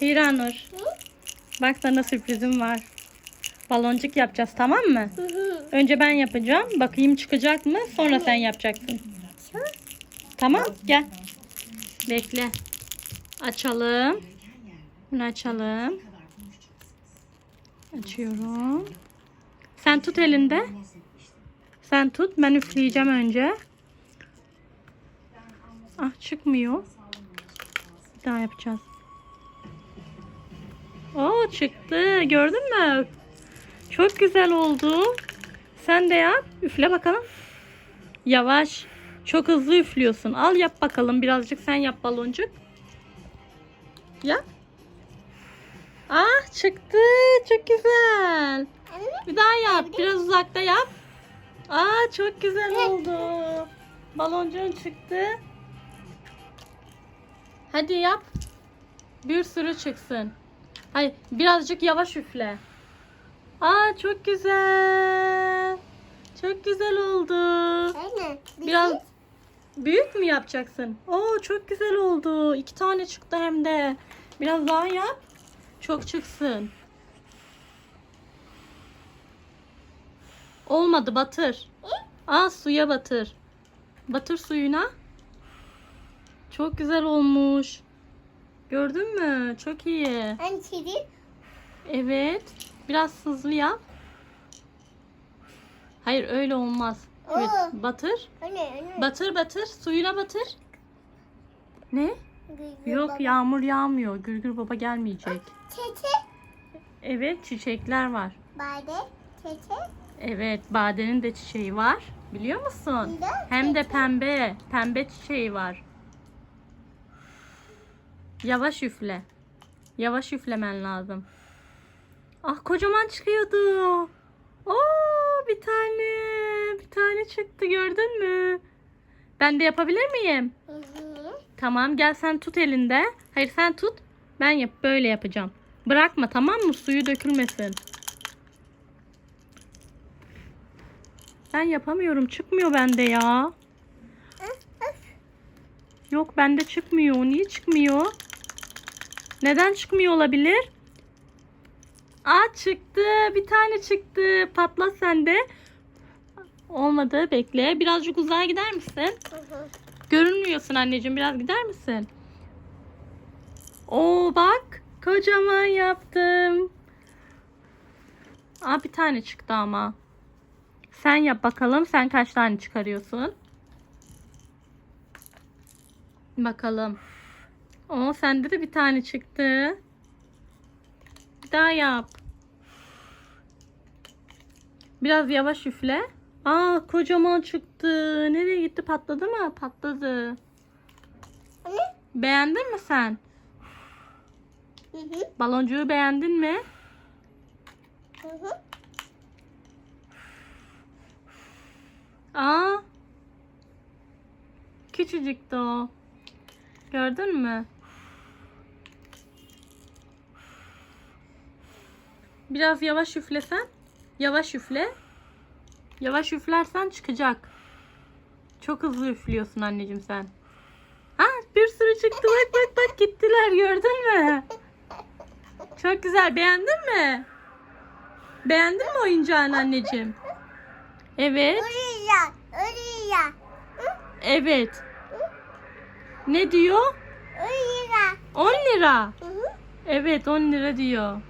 Hiranur. Bak sana sürprizim var. Baloncuk yapacağız tamam mı? Hı hı. Önce ben yapacağım. Bakayım çıkacak mı? Sonra sen yapacaksın. Tamam gel. Bekle. Açalım. Bunu açalım. Açıyorum. Sen tut elinde. Sen tut. Ben üfleyeceğim önce. Ah çıkmıyor. Bir daha yapacağız. Çıktı. Gördün mü? Çok güzel oldu. Sen de yap. Üfle bakalım. Yavaş. Çok hızlı üflüyorsun. Al yap bakalım. Birazcık sen yap baloncuk. Yap. Ah çıktı. Çok güzel. Bir daha yap. Biraz uzakta yap. Aa çok güzel oldu. Baloncuğun çıktı. Hadi yap. Bir sürü çıksın. Hayır birazcık yavaş üfle. Aa çok güzel. Çok güzel oldu. Aynen. Biraz büyük mü yapacaksın? Oo çok güzel oldu. İki tane çıktı hem de. Biraz daha yap. Çok çıksın. Olmadı batır. Aa suya batır. Batır suyuna. Çok güzel olmuş. Gördün mü? Çok iyi. Ben çizim. Evet. Biraz hızlı yap. Hayır öyle olmaz. Evet, Oo. batır. Anne anne. Batır batır. Suyuna batır. Ne? Gülgül Yok baba. yağmur yağmıyor. Gürgür baba gelmeyecek. Çete. Evet çiçekler var. Bade. Çete. Evet badenin de çiçeği var. Biliyor musun? De Hem de pembe. Pembe çiçeği var. Yavaş üfle. Yavaş üflemen lazım. Ah kocaman çıkıyordu. Oo bir tane. Bir tane çıktı gördün mü? Ben de yapabilir miyim? Tamam gel sen tut elinde. Hayır sen tut. Ben yap böyle yapacağım. Bırakma tamam mı? Suyu dökülmesin. Ben yapamıyorum. Çıkmıyor bende ya. Yok bende çıkmıyor. Niye çıkmıyor? Neden çıkmıyor olabilir? Aa çıktı. Bir tane çıktı. Patlat sen de. Olmadı. Bekle. Birazcık uzağa gider misin? Hı hı. Görünmüyorsun anneciğim. Biraz gider misin? Oo bak. Kocaman yaptım. Aa bir tane çıktı ama. Sen yap bakalım. Sen kaç tane çıkarıyorsun? Bakalım. Oo sende de bir tane çıktı. Bir daha yap. Biraz yavaş üfle. Aa kocaman çıktı. Nereye gitti? Patladı mı? Patladı. Anne. Beğendin mi sen? Hı hı. Baloncuğu beğendin mi? Hı hı. Aa. Küçücüktü o. Gördün mü? Biraz yavaş üflesen. Yavaş üfle. Yavaş üflersen çıkacak. Çok hızlı üflüyorsun anneciğim sen. Ha bir sürü çıktı. Bak bak bak gittiler gördün mü? Çok güzel. Beğendin mi? Beğendin mi oyuncağını anneciğim? Evet. Oraya. Oraya. Evet. Ne diyor? Oraya. 10 lira. Hı hı. Evet 10 lira diyor.